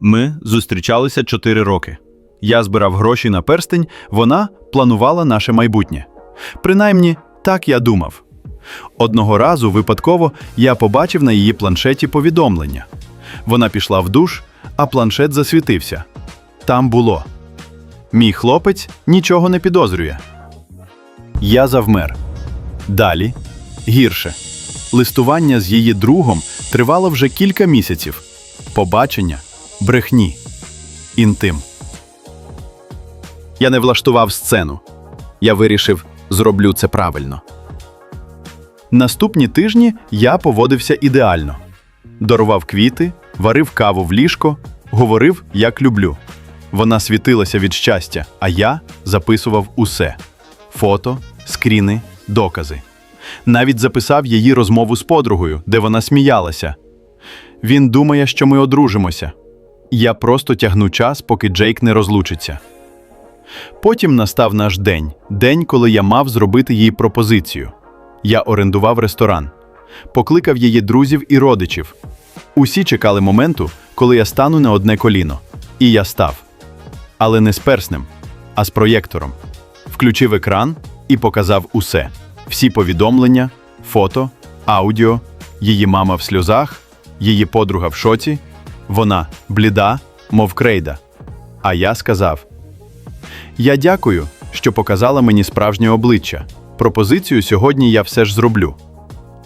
Ми зустрічалися чотири роки. Я збирав гроші на перстень, вона планувала наше майбутнє. Принаймні, так я думав. Одного разу випадково я побачив на її планшеті повідомлення. Вона пішла в душ, а планшет засвітився. Там було. Мій хлопець нічого не підозрює. Я завмер. Далі гірше. Листування з її другом тривало вже кілька місяців. Побачення, брехні, інтим. Я не влаштував сцену. Я вирішив, зроблю це правильно. Наступні тижні я поводився ідеально. Дарував квіти, варив каву в ліжко, говорив, як люблю. Вона світилася від щастя, а я записував усе: фото, скріни, докази. Навіть записав її розмову з подругою, де вона сміялася. Він думає, що ми одружимося. Я просто тягну час, поки Джейк не розлучиться. Потім настав наш день, день, коли я мав зробити їй пропозицію. Я орендував ресторан, покликав її друзів і родичів. Усі чекали моменту, коли я стану на одне коліно. І я став. Але не з перснем, а з проєктором. Включив екран і показав усе: всі повідомлення, фото, аудіо, її мама в сльозах, її подруга в шоці, вона бліда, мов крейда. А я сказав: Я дякую, що показала мені справжнє обличчя. Пропозицію сьогодні я все ж зроблю.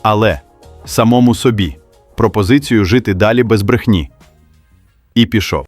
Але самому собі пропозицію жити далі без брехні. І пішов.